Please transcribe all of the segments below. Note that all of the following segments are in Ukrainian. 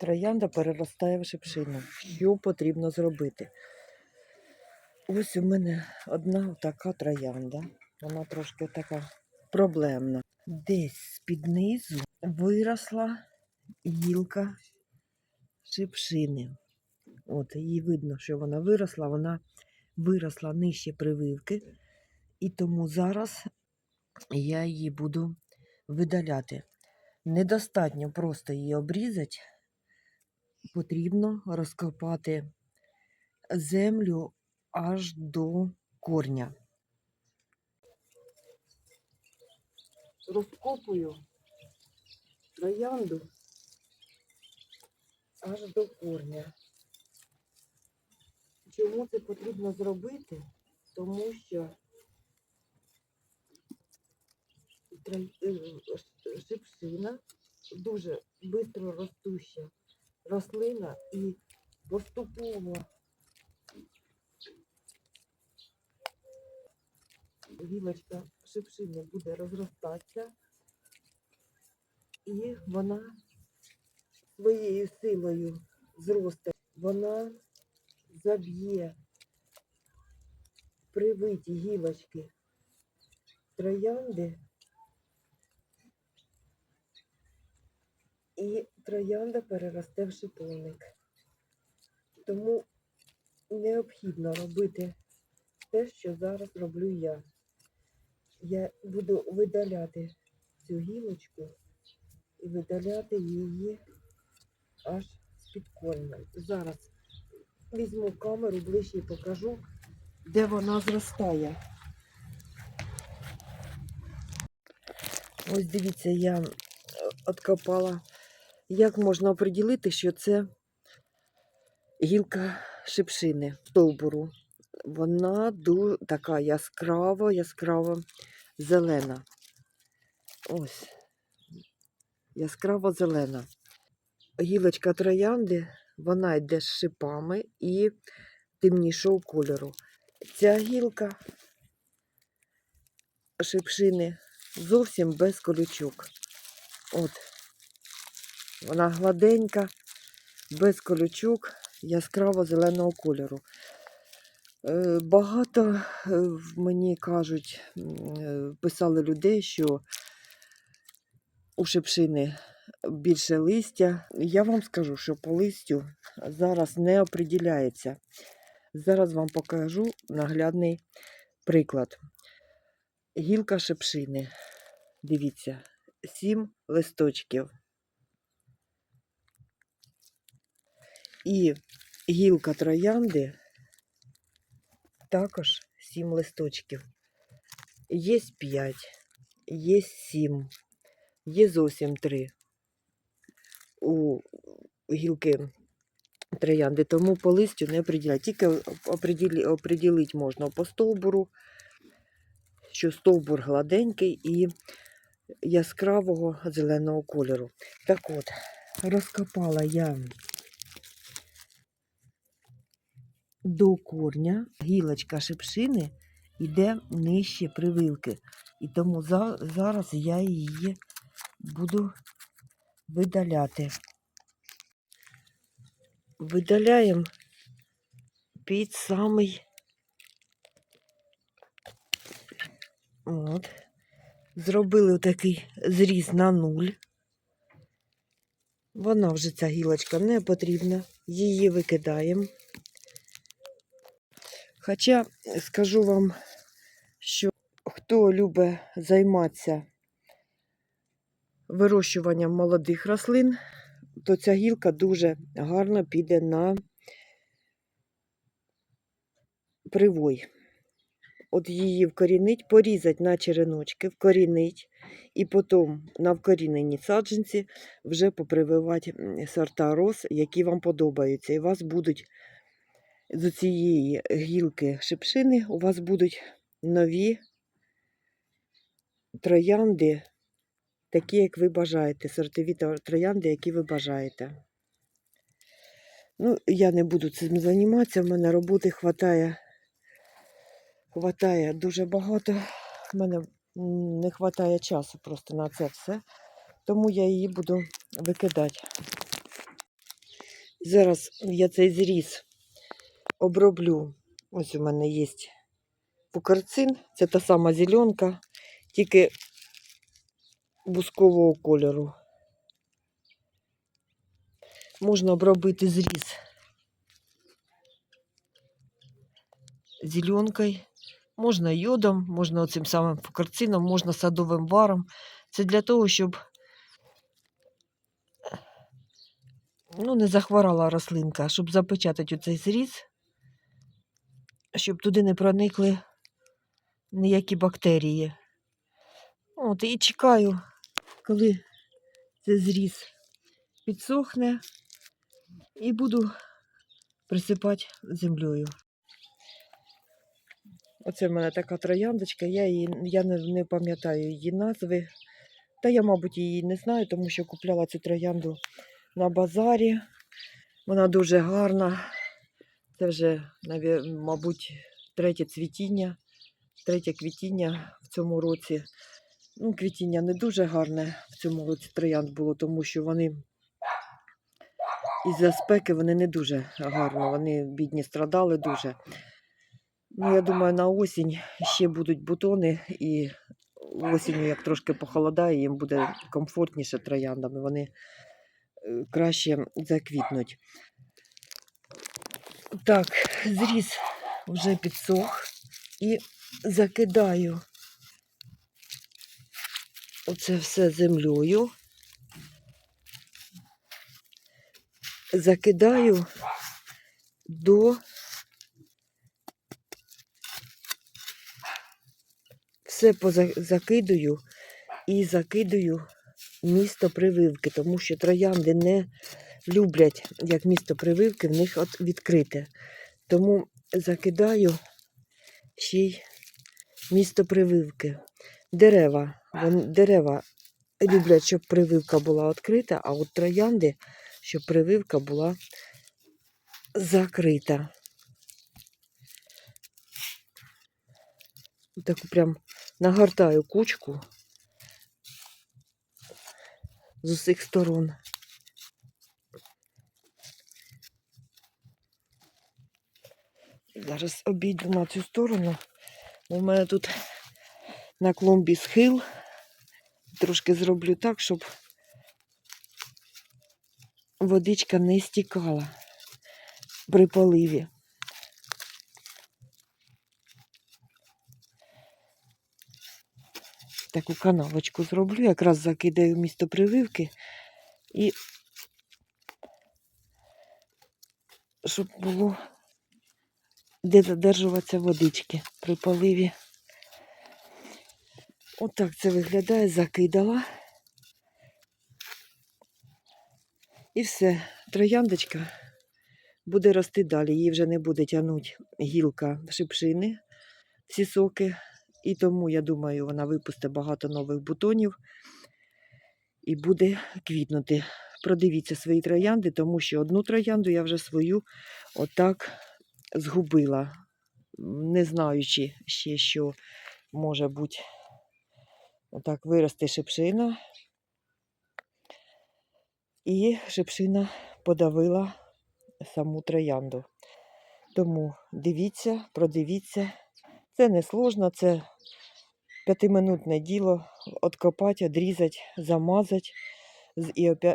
Троянда переростає в шипшину. Що потрібно зробити? Ось у мене одна така троянда. Вона трошки така проблемна. Десь з-під низу виросла гілка шипшини. От її видно, що вона виросла, вона виросла нижче прививки, і тому зараз я її буду видаляти. Недостатньо просто її обрізати, потрібно розкопати землю аж до корня. Розкопую троянду аж до корня. Чому це потрібно зробити? Тому що троя- е, шипшина дуже швидко ростуща рослина і поступово гілочка шипшини буде розростатися, і вона своєю силою зросте, вона заб'є привиті гілочки троянди, і троянда переросте в шиповник. Тому необхідно робити те, що зараз роблю я. Я буду видаляти цю гілочку і видаляти її аж з-під корня. Зараз візьму камеру ближче і покажу, де вона зростає. Ось дивіться, я е, откопала. Як можна оприділити, що це гілка шипшини стовбуру. Вона така яскраво, яскраво зелена. Ось. Яскраво зелена. Гілочка троянди, вона йде з шипами і темнішого кольору. Ця гілка шипшини зовсім без колючок. От. Вона гладенька, без колючок, яскраво зеленого кольору. Е, Багато е, мені кажуть, е, писали людей, що у шипшини більше листя. Я вам скажу, що по листю зараз не оприділяється. Зараз вам покажу наглядний приклад. Гілка шипшини. Дивіться, сім листочків. І гілка троянди також сім листочків. Є п'ять, є сім, є зовсім три у гілки троянди, тому по листю не оприділяють. Тільки оприділити можна по стовбуру, що стовбур гладенький і яскравого зеленого кольору. Так от, розкопала я до корня гілочка шипшини йде нижче прививки. І тому за, зараз я її буду видаляти. Видаляємо під самий от. Зробили такий зріз на нуль. Вона вже ця гілочка не потрібна. Її викидаємо. Хоча скажу вам, що хто любить займатися вирощуванням молодих рослин, то ця гілка дуже гарно піде на привой. От її вкорінить, порізать на череночки, вкорінить, і потім на вкорінені саджанці вже попрививати сорта роз, які вам подобаються. І вас будуть з цієї гілки шипшини, у вас будуть нові троянди, такі, як ви бажаєте, сортові троянди, які ви бажаєте. Ну, я не буду цим займатися, в мене роботи хватає, хватає дуже багато. В мене не вистачає часу просто на це все. Тому я її буду викидати. Зараз я цей зріз оброблю. Ось у мене є пукарцин, це та сама зеленка, тільки бускового кольору. Можна обробити зріз зеленкою, можна йодом, можна оцим самим пукарцином, можна садовим варом. Це для того, щоб ну, не захворала рослинка, щоб запечатати цей зріз, щоб туди не проникли ніякі бактерії. От, і чекаю, коли цей зріз підсохне, і буду присипати землею. Оце в мене така трояндочка, я, її, я не, не пам'ятаю її назви. Та я, мабуть, її не знаю, тому що купляла цю троянду на базарі. Вона дуже гарна. Це вже, мабуть, третє цвітіння, третє квітіння в цьому році. Ну, квітіння не дуже гарне в цьому році троянд було, тому що вони із-за спеки вони не дуже гарно, вони бідні страдали дуже. Ну, я думаю, на осінь ще будуть бутони, і осінню, як трошки похолодає, їм буде комфортніше трояндами. Вони е, краще заквітнуть. Так, зріз вже підсох і закидаю оце все землею. Закидаю до все поза- закидаю і закидаю місто прививки, тому що троянди не люблять, як місто прививки, в них от відкрите. Тому закидаю ще й місто прививки. Дерева, дерева люблять, щоб прививка була відкрита, а от троянди, щоб прививка була закрита. Таку прям нагортаю кучку з усіх сторон. Зараз обійду на цю сторону. У мене тут на клумбі схил. Трошки зроблю так, щоб водичка не стікала при поливі. Таку канавочку зроблю, якраз закидаю місто прививки і щоб було де задержуватися водички при поливі. Отак це виглядає, закидала. І все, трояндочка буде рости далі. Її вже не буде тягнути гілка шипшини, всі соки. І тому, я думаю, вона випустить багато нових бутонів і буде квітнути. Продивіться свої троянди, тому що одну троянду я вже свою отак згубила, не знаючи ще, що може бути. Отак виросте шипшина. І шипшина подавила саму троянду. Тому дивіться, продивіться. Це не сложно, це п'ятиминутне діло. Откопати, одрізати, замазати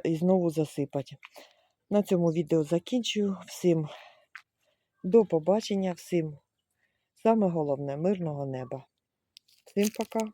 і знову засипати. На цьому відео закінчую. Всім до побачення, всім саме головне мирного неба. Всім пока!